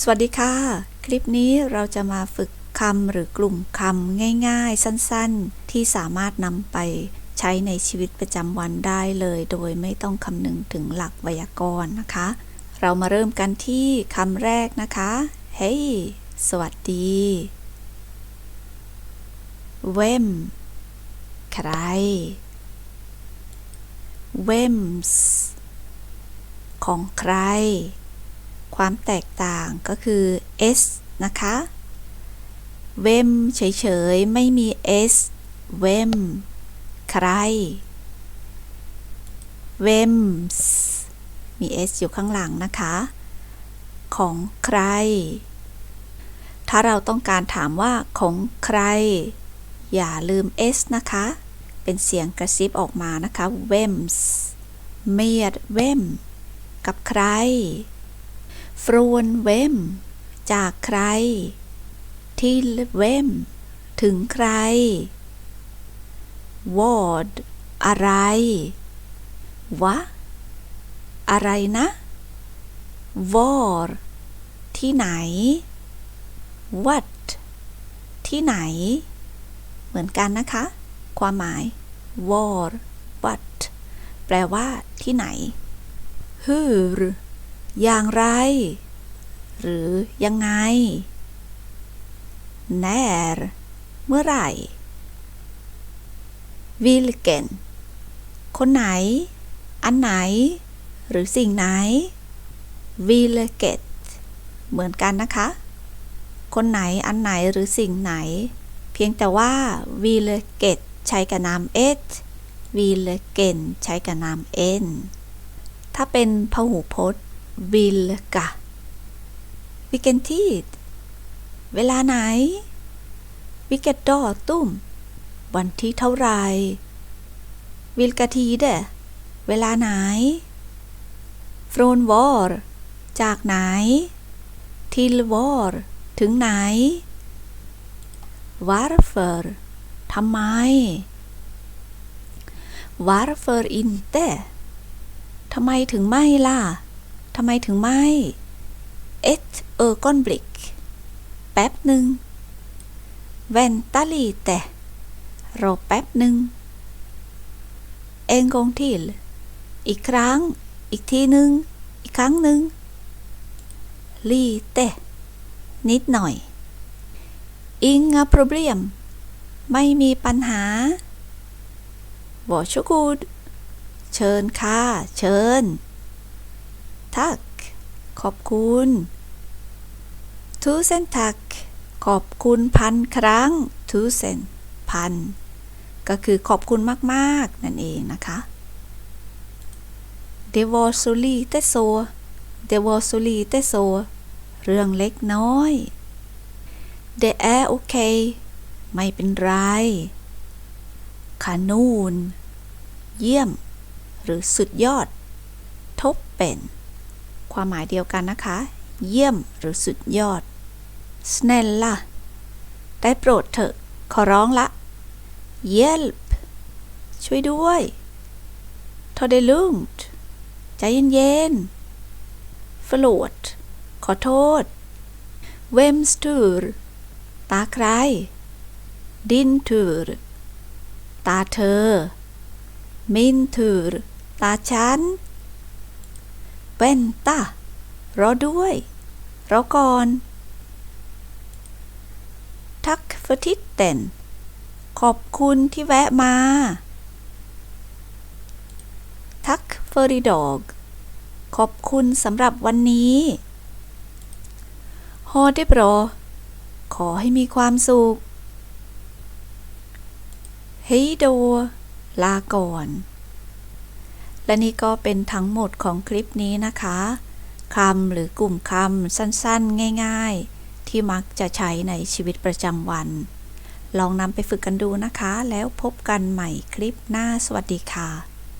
สวัสดีค่ะ คลิปนี้เราจะมาฝึกคำหรือกลุ่มคำง่ายๆ สั้นๆ ที่สามารถนำไปใช้ในชีวิตประจำวันได้เลย โดยไม่ต้องคำนึงถึงหลักไวยากรณ์นะคะ เรามาเริ่มกันที่คำแรกนะคะ เฮ้ hey, สวัสดี เวมใคร เวมส์ของใคร ความแตกต่างก็คือ s นะคะ เวมเฉยๆ ไม่มี s เวม ใคร เวมส์มี s อยู่ข้างหลังนะคะ ของใคร ถ้าเราต้องการถามว่าของใคร อย่าลืม s นะคะ เป็นเสียงกระซิบออกมานะคะ เวมส์เมียดเวม กับใคร ฟรวนเวมจากใครทิลเวมถึงใครวอดอะไร วะ อะไรนะวอรที่ไหนวัดที่ไหน เหมือนกันนะคะ ความหมายวอร์วัดแปลว่าที่ไหนฮื อย่างไร หรือยังไงแนรเมื่อไหร่วิลเกนคนไหน อันไหน หรือสิ่งไหนวิลเกตเหมือนกันนะคะ คนไหน อันไหน หรือสิ่งไหน เพียงแต่ว่าวิลเกตใช้กับนามเอสวิลเกนใช้กับนามเอ็นถ้าเป็นพหูพจน์ วิลกะวิกเกนทีดเวลาไหนวิกเกตดอตุ้มวันที่เท่าไรวิลกะทีเดเวลาไหนฟรอนวอร์จากไหนทิลวอร์ถึงไหนวาร์เฟอร์ทำไมวาร์เฟอร์อินเตทำไมถึงไม่ล่ะ ทำไมถึงไม่เอตเออก้อนบลิก แป๊บหนึ่งเวนตาลีแต่รอแป๊บหนึ่งเองกงทิลอีกครั้ง อีกทีหนึ่งอีกครั้งหนึ่งลีเตนิดหน่อย อิงอะปรเลียมไม่มีปัญหาวอชกูด เชิญค่ะ เชิญ ทักขอบคุณทูเซนทักขอบคุณพันครั้งทูเซนพัน ก็คือขอบคุณมากๆ นั่นเองนะคะเดวอซูลีเตโซเดวอซูลีเตโซเรื่องเล็กน้อยเดแอโอเคไม่เป็นไรคานูน เยี่ยม หรือสุดยอด ทบเป็น ความหมายเดียวกันนะคะ เยี่ยมหรือสุดยอด snälla ได้โปรดเถอะ ขอร้องละ hjälp ช่วยด้วย ta det lugnt ใจเย็นๆ förlåt ขอโทษ vems tur ตาใคร din tur ตาเธอ min tur ตาฉัน vänta รอด้วย รอก่อน tack för titeln ขอบคุณที่แวะมา tack för idag ขอบคุณสำหรับวันนี้ ha det bra ขอให้มีความสุข hej då ลาก่อน และนี่ก็เป็นทั้งหมดของคลิปนี้นะคะคำหรือกลุ่มคำสั้นๆ ง่าย ๆ ที่มักจะใช้ในชีวิตประจำวัน ลองนำไปฝึกกันดูนะคะ แล้วพบกันใหม่คลิปหน้าสวัสดีค่ะ